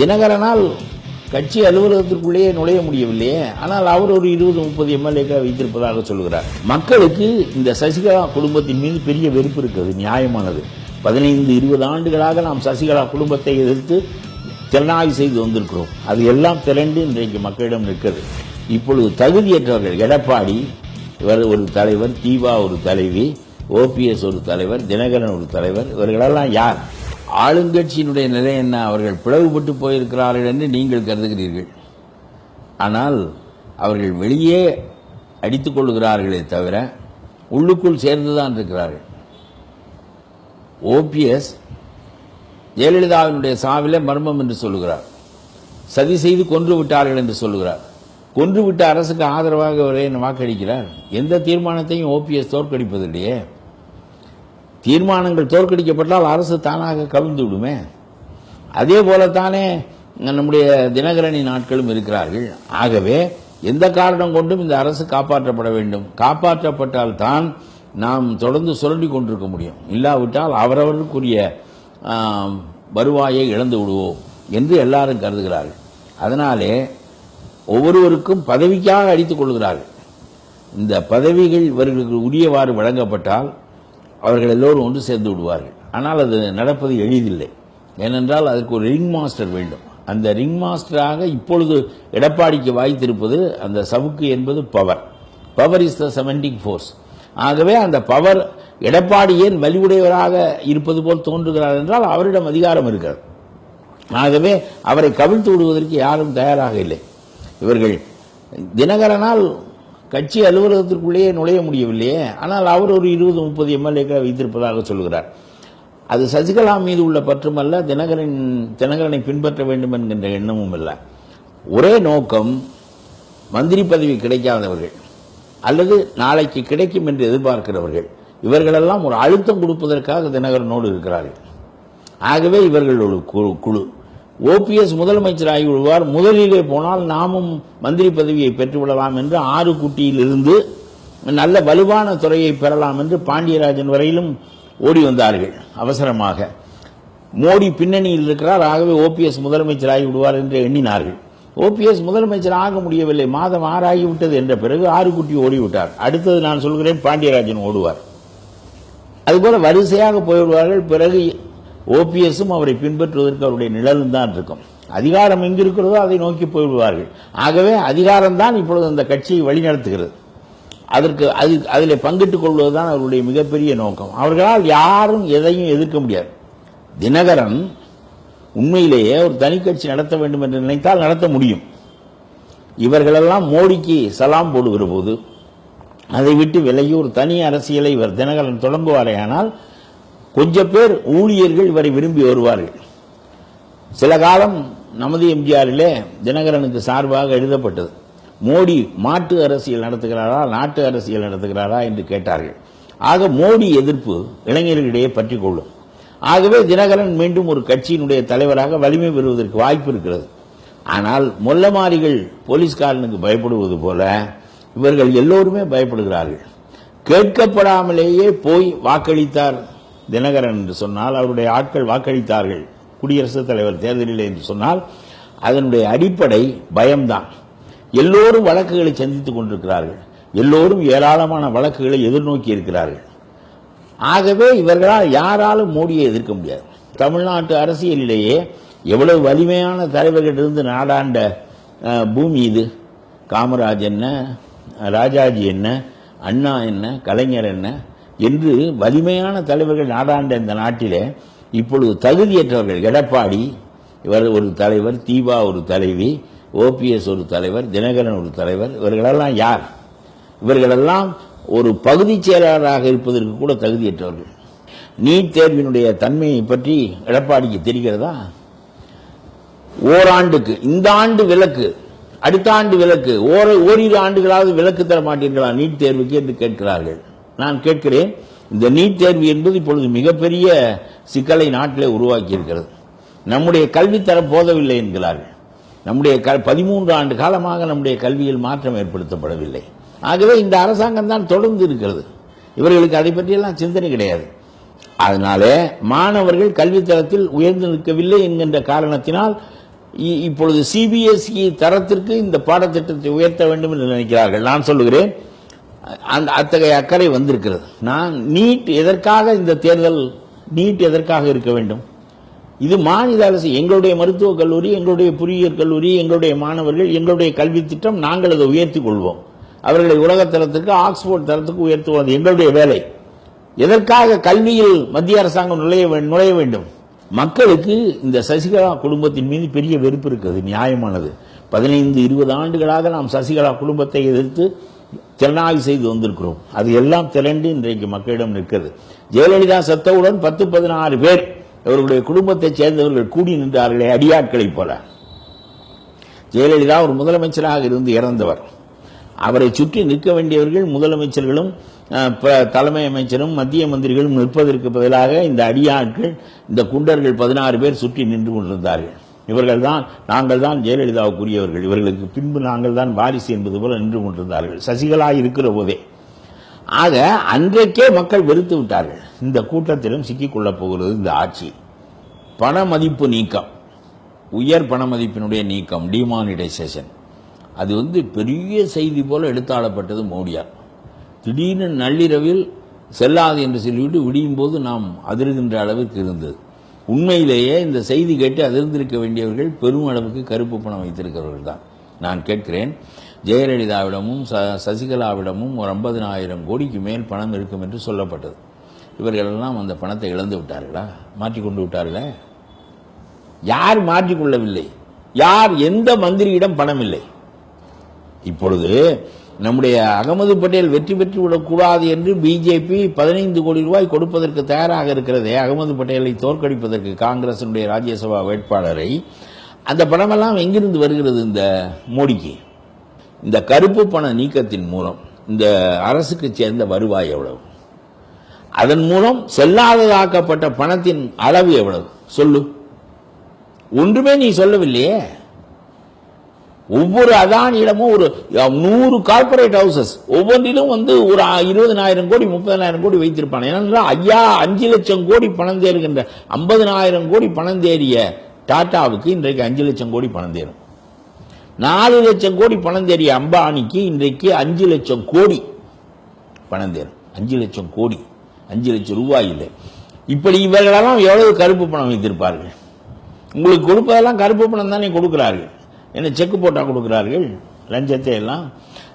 தினகரனால் கட்சி அலுவலகத்திற்குள்ளேயே நுழைய முடியவில்லையே. ஆனால் அவர் ஒரு இருபது முப்பது எம்எல்ஏக்களை வைத்திருப்பதாக சொல்கிறார். மக்களுக்கு இந்த சசிகலா குடும்பத்தின் மீது பெரிய வெறுப்பு இருக்கிறது நியாயமானது. பதினைந்து இருபது ஆண்டுகளாக நாம் சசிகலா குடும்பத்தை எதிர்த்து திறனாய்வு செய்து வந்திருக்கிறோம். அது எல்லாம் திரண்டு இன்றைக்கு மக்களிடம் நிற்கிறது. இப்பொழுது தகுதியற்றவர்கள் எடப்பாடி இவர் ஒரு தலைவர் தீபா ஒரு தலைவி ஓபிஎஸ் ஒரு தலைவர் தினகரன் ஒரு தலைவர் இவர்களெல்லாம் யார்? ஆளுங்கட்சியினுடைய நிலை என்ன? அவர்கள் பிளவுபட்டு போயிருக்கிறார்கள் என்று நீங்கள் கருதுகிறீர்கள். ஆனால் அவர்கள் வெளியே அடித்துக் கொள்கிறார்களே தவிர உள்ளுக்குள் சேர்ந்துதான் இருக்கிறார்கள். ஓபிஎஸ் ஜெயலலிதாவினுடைய சாவிலே மர்மம் என்று சொல்லுகிறார். சதி செய்து கொன்று விட்டார்கள் என்று சொல்லுகிறார். கொன்று விட்ட அரசுக்கு ஆதரவாக அவர் வாக்களிக்கிறார்? எந்த தீர்மானத்தையும் ஓபிஎஸ் தோற்கடிப்பதில்லையே. தீர்மானங்கள் தோற்கடிக்கப்பட்டால் அரசு தானாக கவிழ்ந்து விடுமே. அதே போலத்தானே நம்முடைய தினகரணி நாட்களும் இருக்கிறார்கள். ஆகவே எந்த காரணம் கொண்டும் இந்த அரசு காப்பாற்றப்பட வேண்டும். காப்பாற்றப்பட்டால் தான் நாம் தொடர்ந்து சுரண்டி கொண்டிருக்க முடியும். இல்லாவிட்டால் அவரவருக்குரிய வருவாயை இழந்து விடுவோம் என்று எல்லாரும் கருதுகிறார்கள். அதனாலே ஒவ்வொருவருக்கும் பதவிக்காக அடித்துக் கொள்கிறார்கள் இந்த பதவிகள் இவர்களுக்கு உரியவாறு வழங்கப்பட்டால் அவர்கள் எல்லோரும் ஒன்று சேர்ந்து விடுவார்கள். ஆனால் அது நடப்பது எளிதில்லை. ஏனென்றால் அதற்கு ஒரு ரிங் மாஸ்டர் வேண்டும். அந்த ரிங் மாஸ்டராக இப்பொழுது எடப்பாடிக்கு வாய்த்திருப்பது அந்த சவுக்கு என்பது பவர் பவர் இஸ் த செவன்டிங் ஃபோர்ஸ் ஆகவே அந்த பவர் எடப்பாடி ஏன் வலிவுடையவராக இருப்பது போல் தோன்றுகிறார் என்றால் அவரிடம் அதிகாரம் இருக்கிறது. ஆகவே அவரை கவிழ்த்து விடுவதற்கு யாரும் தயாராக இல்லை. இவர்கள் தினகரனால் கட்சி அலுவலகத்திற்குள்ளேயே நுழைய முடியவில்லையே. ஆனால் அவர் ஒரு இருபது முப்பது எம்எல்ஏக்களை வைத்திருப்பதாக சொல்கிறார். அது சசிகலா மீது உள்ள பற்றுமல்ல தினகரன் தினகரனை பின்பற்ற வேண்டும் என்கின்ற எண்ணமும் இல்லை. ஒரே நோக்கம் மந்திரி பதவி கிடைக்காதவர்கள் அல்லது நாளைக்கு கிடைக்கும் என்று எதிர்பார்க்கிறவர்கள். இவர்களெல்லாம் ஒரு அழுத்தம் கொடுப்பதற்காக தினகரனோடு இருக்கிறார்கள். ஆகவே இவர்கள் ஒரு குழு குழு. ஓபிஎஸ் முதலமைச்சர் ஆகிவிடுவார் முதலிலே போனால் நாமும் மந்திரி பதவியை பெற்றுவிடலாம் என்று ஆறு குட்டியிலிருந்து நல்ல வலுவான துறையை பெறலாம் என்று பாண்டியராஜன் வரையிலும் ஓடி வந்தார்கள் அவசரமாக. மோடி பின்னணியில் இருக்கிறார். ஆகவே ஓபிஎஸ் முதலமைச்சர் ஆகிவிடுவார் என்று எண்ணினார்கள். ஓபிஎஸ் முதலமைச்சர் ஆக முடியவில்லை. மாதம் ஆறாகிவிட்டது என்ற பிறகு ஆறு குட்டி ஓடிவிட்டார். அடுத்தது நான் சொல்கிறேன் பாண்டியராஜன் ஓடுவார். அதுபோல வரிசையாக போய்விடுவார்கள். பிறகு ஓபிஎஸும் அவரை பின்பற்றுவதற்கு அவருடைய நிழலும் தான் இருக்கும். அதிகாரம் எங்கிருக்கிறதோ அதை நோக்கி போய்விடுவார்கள். ஆகவே அதிகாரம்தான் இப்பொழுது அந்த கட்சியை வழிநடத்துகிறது. அதற்கு அது அதில் பங்கிட்டுக் கொள்வதுதான் அவருடைய மிகப்பெரிய நோக்கம். அவர்களால் யாரும் எதையும் எதிர்க்க முடியாது. தினகரன் உண்மையிலேயே ஒரு தனி கட்சி நடத்த வேண்டும் என்று நினைத்தால் நடத்த முடியும். இவர்களெல்லாம் மோடிக்கு சலாம் போடுகிற போது அதை விட்டு விலகி ஒரு தனி அரசியலை இவர் தினகரன் தொடங்குவாரேயானால் கொஞ்ச பேர் ஊழியர்கள் இவரை விரும்பி வருவார்கள். சில காலம் நமது எம்ஜிஆரிலே தினகரனுக்கு சார்பாக எழுதப்பட்டது. மோடி மாட்டு அரசியல் நடத்துகிறாரா நாட்டு அரசியல் நடத்துகிறாரா என்று கேட்டார்கள். ஆக மோடி எதிர்ப்பு இளைஞர்களிடையே பற்றி கொள்ளும் ஆகவே தினகரன் மீண்டும் ஒரு கட்சியினுடைய தலைவராக வலிமை பெறுவதற்கு வாய்ப்பு இருக்கிறது. ஆனால் மொல்லமாரிகள் போலீஸ்காரனுக்கு பயப்படுவது போல இவர்கள் எல்லோருமே பயப்படுகிறார்கள். கேட்கப்படாமலேயே போய் வாக்களித்தார் தினகரன் என்று சொன்னால் அவருடைய ஆட்கள் வாக்களித்தார்கள். குடியரசுத் தலைவர் தேர்தலில் என்று சொன்னால் அதனுடைய அடிப்படை பயம்தான். எல்லோரும் வழக்குகளை சந்தித்துக் கொண்டிருக்கிறார்கள். எல்லோரும் ஏராளமான வழக்குகளை எதிர்நோக்கி இருக்கிறார்கள். ஆகவே இவர்களால் யாராலும் மோடியை எதிர்க்க முடியாது. தமிழ்நாட்டு அரசியலிலேயே எவ்வளவு வலிமையான தலைவர்கள் இருந்து நாடாண்ட பூமி இது. காமராஜ் என்ன ராஜாஜி என்ன அண்ணா என்ன கலைஞர் என்ன என்று வலிமையான தலைவர்கள் நாடாண்ட இந்த நாட்டிலே இப்பொழுது தகுதியற்றவர்கள். எடப்பாடி இவர் ஒரு தலைவர் தீபா ஒரு தலைவி ஓபிஎஸ் ஒரு தலைவர் தினகரன் ஒரு தலைவர் இவர்களெல்லாம் யார்? இவர்களெல்லாம் ஒரு பகுதி செயலாளராக இருப்பதற்கு கூட தகுதியற்றவர்கள். நீட் தேர்வினுடைய தன்மையை பற்றி எடப்பாடிக்கு தெரிகிறதா? ஓராண்டுக்கு இந்த ஆண்டு விலக்கு அடுத்த ஆண்டு விலக்கு ஓர ஓரிரு ஆண்டுகளாவது விலக்கு தர மாட்டீர்களா நீட் தேர்வுக்கு என்று கேட்கிறார்கள். நான் கேட்கிறேன் இந்த நீட் தேர்வு என்பது இப்பொழுது மிகப்பெரிய சிக்கலை நாட்டிலே உருவாக்கி இருக்கிறது நம்முடைய கல்வித்தரம் போதவில்லை என்கிறார்கள். நம்முடைய க- பதிமூன்று ஆண்டு காலமாக நம்முடைய கல்வியில் மாற்றம் ஏற்படுத்தப்படவில்லை. ஆகவே இந்த அரசாங்கம் தான் தொடர்ந்து இருக்கிறது. இவர்களுக்கு அதை பற்றியெல்லாம் சிந்தனை கிடையாது. அதனாலே மாணவர்கள் கல்வித்தரத்தில் உயர்ந்து நிற்கவில்லை என்கின்ற காரணத்தினால் இ- இப்பொழுது சிபிஎஸ்இ தரத்திற்கு இந்த பாடத்திட்டத்தை உயர்த்த வேண்டும் என்று நினைக்கிறார்கள். நான் சொல்லுகிறேன் அந்த அத்தகைய அக்கறை வந்திருக்கிறது. நான் நீட் எதற்காக இந்த தேர்தல் நீட் எதற்காக இருக்க வேண்டும்? இது மாநில அரசு எங்களுடைய மருத்துவக் கல்லூரி எங்களுடைய பொறியியல் கல்லூரி எங்களுடைய மாணவர்கள் எங்களுடைய கல்வி திட்டம் நாங்கள் அதை உயர்த்தி கொள்வோம். அவர்களை உலக தரத்துக்கு ஆக்ஸ்போர்ட் தரத்துக்கு உயர்த்துவது எங்களுடைய வேலை. எதற்காக கல்வியில் மத்திய அரசாங்கம் நுழைய நுழைய வேண்டும்? மக்களுக்கு இந்த சசிகலா குடும்பத்தின் மீது பெரிய வெறுப்பு இருக்கிறது நியாயமானது. பதினைந்து இருபது ஆண்டுகளாக நாம் சசிகலா குடும்பத்தை எதிர்த்து திறனாய்வு செய்து வந்திருக்கிறோம். அது எல்லாம் திரண்டு இன்றைக்கு மக்களிடம் நிற்கிறது. ஜெயலலிதா செத்தவுடன் பத்து பதினாறு பேர் அவர்களுடைய குடும்பத்தைச் சேர்ந்தவர்கள் கூடி நின்றார்களே அடியாட்களைப் போல. ஜெயலலிதா ஒரு முதலமைச்சராக இருந்து இறந்தவர். அவரை சுற்றி நிற்க வேண்டியவர்கள் முதலமைச்சர்களும் தலைமை அமைச்சரும் மத்திய மந்திரிகளும் நிற்பதற்கு பதிலாக இந்த அடியாட்கள் இந்த குண்டர்கள் பதினாறு பேர் சுற்றி நின்று கொண்டிருந்தார்கள். இவர்கள் தான் நாங்கள் தான் ஜெயலலிதாவுக்குரியவர்கள். இவர்களுக்கு பின்பு நாங்கள் தான் வாரிசு என்பது போல நின்று கொண்டிருந்தார்கள். சசிகலா இருக்கிற போதே. ஆக அன்றைக்கே மக்கள் வெறுத்து விட்டார்கள். இந்த கூட்டத்திலும் சிக்கிக்கொள்ளப் போகிறது இந்த ஆட்சி. பண மதிப்பு நீக்கம். உயர் பண மதிப்பினுடைய நீக்கம் டிமானிடைசேஷன் அது வந்து பெரிய செய்தி போல எடுத்தாளப்பட்டது மோடியார். திடீர்னு நள்ளிரவில் செல்லாது என்று சொல்லிவிட்டு விடியும் போது நாம் அதிர்கின்ற அளவுக்கு இருந்தது. உண்மையிலேயே இந்த செய்தி கேட்டு அதிர்ந்திருக்க வேண்டியவர்கள் பெரும் அளவுக்கு கருப்பு பணம் வைத்திருக்கிறவர்கள் தான். நான் கேட்கிறேன் ஜெயலலிதாவிடமும் ச சசிகலாவிடமும் ஒரு ஐம்பதினாயிரம் கோடிக்கு மேல் பணம் இருக்கும் என்று சொல்லப்பட்டது. இவர்களெல்லாம் அந்த பணத்தை இழந்து விட்டார்களா? மாற்றி கொண்டு விட்டார்களே? யார் மாற்றிக்கொள்ளவில்லை யார் எந்த மந்திரியிடம் பணம் இல்லை இப்பொழுது நம்முடைய அகமது பட்டேல் வெற்றி பெற்று விடக்கூடாது என்று பிஜேபி பதினைந்து கோடி ரூபாய் கொடுப்பதற்கு தயாராக இருக்கிறதே. அகமது பட்டேலை தோற்கடிப்பதற்கு காங்கிரசினுடைய ராஜ்யசபா வேட்பாளரை. அந்த பணமெல்லாம் எங்கிருந்து வருகிறது இந்த மோடிக்கு? இந்த கருப்பு பண நீக்கத்தின் மூலம் இந்த அரசுக்கு சேர்ந்த வருவாய் எவ்வளவு? அதன் மூலம் செல்லாததாக்கப்பட்ட பணத்தின் அளவு எவ்வளவு? சொல்லு. ஒன்றுமே நீ சொல்லவில்லையே. ஒவ்வொரு அதானியிடமும் ஒரு நூறு கார்ப்பரேட் ஹவுசஸ் ஒவ்வொன்றிலும் வந்து ஒரு இருபதனாயிரம் கோடி முப்பதனாயிரம் கோடி வைத்திருப்பாங்க. ஏனென்றால் ஐயா அஞ்சு லட்சம் கோடி பணம் தேருகின்ற ஐம்பதனாயிரம் கோடி பணம் தேறிய டாட்டாவுக்கு இன்றைக்கு அஞ்சு லட்சம் கோடி பணம் தேரும் நாலு லட்சம் கோடி பணம் தேறிய அம்பானிக்கு இன்றைக்கு அஞ்சு லட்சம் கோடி பணம் தேரும் அஞ்சு லட்சம் கோடி அஞ்சு லட்சம் ரூபாய் இல்லை. இப்படி இவர்களெல்லாம் எவ்வளவு கருப்பு பணம் வைத்திருப்பார்கள்? உங்களுக்கு கொடுப்பதெல்லாம் கருப்பு பணம் தானே கொடுக்கிறார்கள். என்ன செக்கு போட்டால் கொடுக்கிறார்கள் லஞ்சத்தை எல்லாம்.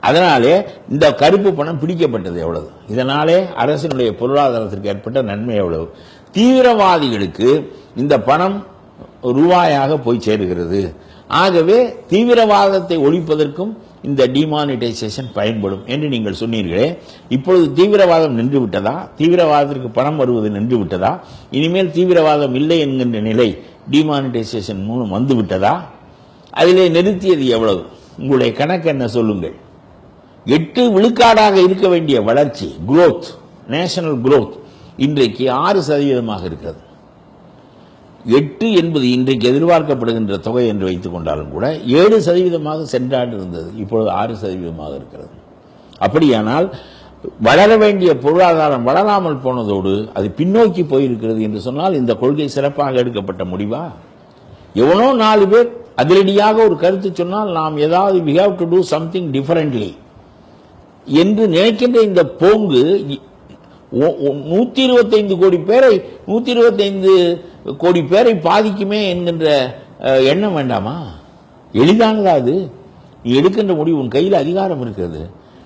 அதனாலே இந்த கருப்பு பணம் பிடிக்கப்பட்டது எவ்வளவு? இதனாலே அரசினுடைய பொருளாதாரத்திற்கு ஏற்பட்ட நன்மை எவ்வளவு? தீவிரவாதிகளுக்கு இந்த பணம் ரூபாயாக போய் சேருகிறது. ஆகவே தீவிரவாதத்தை ஒழிப்பதற்கும் இந்த டிமானிட்டைசேஷன் பயன்படும் என்று நீங்கள் சொன்னீர்களே. இப்பொழுது தீவிரவாதம் நின்று விட்டதா தீவிரவாதத்திற்கு பணம் வருவது நின்று விட்டதா இனிமேல் தீவிரவாதம் இல்லை என்கின்ற நிலை டிமானிட்டைசேஷன் மூலம் வந்து விட்டதா அதிலே நிறுத்தியது எவ்வளவு? உங்களுடைய கணக்கு என்ன சொல்லுங்கள். எட்டு விழுக்காடாக இருக்க வேண்டிய வளர்ச்சி குரோத் நேஷனல் குரோத் இன்றைக்கு ஆறு சதவீதமாக இருக்கிறது. எட்டு என்பது இன்றைக்கு எதிர்பார்க்கப்படுகின்ற தொகை என்று வைத்துக் கொண்டாலும் கூட ஏழு சதவீதமாக சென்ற ஆண்டு இருந்தது. இப்பொழுது ஆறு சதவீதமாக இருக்கிறது. அப்படியானால் வளர வேண்டிய பொருளாதாரம் வளராமல் போனதோடு அது பின்னோக்கி போயிருக்கிறது என்று சொன்னால் இந்த கொள்கை சிறப்பாக எடுக்கப்பட்ட முடிவா? எவனோ நாலு பேர் அதிரடியாக ஒரு கருத்து சொன்னால் நாம் ஏதாவது we have to do something differently என்று நினைக்கின்ற இந்த போங்கு நூற்றி இருபத்தைந்து கோடி பேரை நூற்றி இருபத்தைந்து கோடி பேரை பாதிக்குமே என்கின்ற எண்ணம் வேண்டாமா? எளிதானதா அது? நீ எடுக்கின்ற முடிவு உன் கையில் அதிகாரம் இருக்கிறது.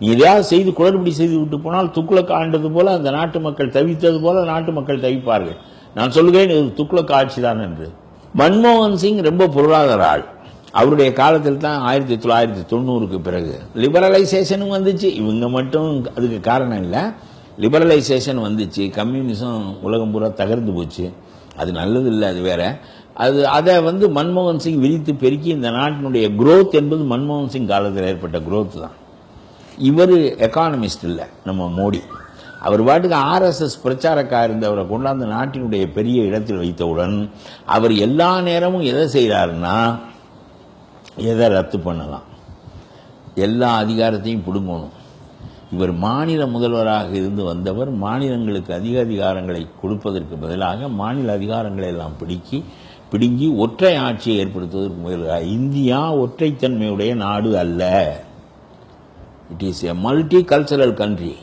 நீ எதையாவது செய்து குளறுபடி செய்து விட்டு போனால் துக்குளை ஆண்டது போல அந்த நாட்டு மக்கள் தவித்தது போல நாட்டு மக்கள் தவிப்பார்கள். நான் சொல்லுகிறேன் இது துக்குள ஆட்சி தான் என்று. மன்மோகன் சிங் ரொம்ப பொருளாதார ஆள். அவருடைய காலத்தில் தான் ஆயிரத்தி தொள்ளாயிரத்தி தொண்ணூறுக்கு பிறகு லிபரலைசேஷனும் வந்துச்சு. இவங்க மட்டும் அதுக்கு காரணம் இல்லை. லிபரலைசேஷன் வந்துச்சு. கம்யூனிசம் உலகம் பூரா தகர்ந்து போச்சு. அது நல்லது இல்லை அது வேற. அது அதை வந்து மன்மோகன் சிங் விரித்து பெருக்கி இந்த நாட்டினுடைய குரோத் என்பது மன்மோகன் சிங் காலத்தில் ஏற்பட்ட குரோத் தான். இவர் எக்கானமிஸ்ட் இல்லை நம்ம மோடி. அவர் பாட்டுக்கு ஆர்எஸ்எஸ் பிரச்சாரக்காக இருந்தவரை கொண்டாந்து நாட்டினுடைய பெரிய இடத்தில் வைத்தவுடன் அவர் எல்லா நேரமும் எதை செய்கிறாருன்னா எதை ரத்து பண்ணலாம். எல்லா அதிகாரத்தையும் பிடுங்கணும். இவர் மாநில முதல்வராக இருந்து வந்தவர் மாநிலங்களுக்கு அதிக அதிகாரங்களை கொடுப்பதற்கு பதிலாக மாநில அதிகாரங்களை எல்லாம் பிடிக்கி பிடுங்கி ஒற்றை ஆட்சியை ஏற்படுத்துவதற்கு முயல்கிறார். இந்தியா ஒற்றைத்தன்மையுடைய நாடு அல்ல. It is a multicultural country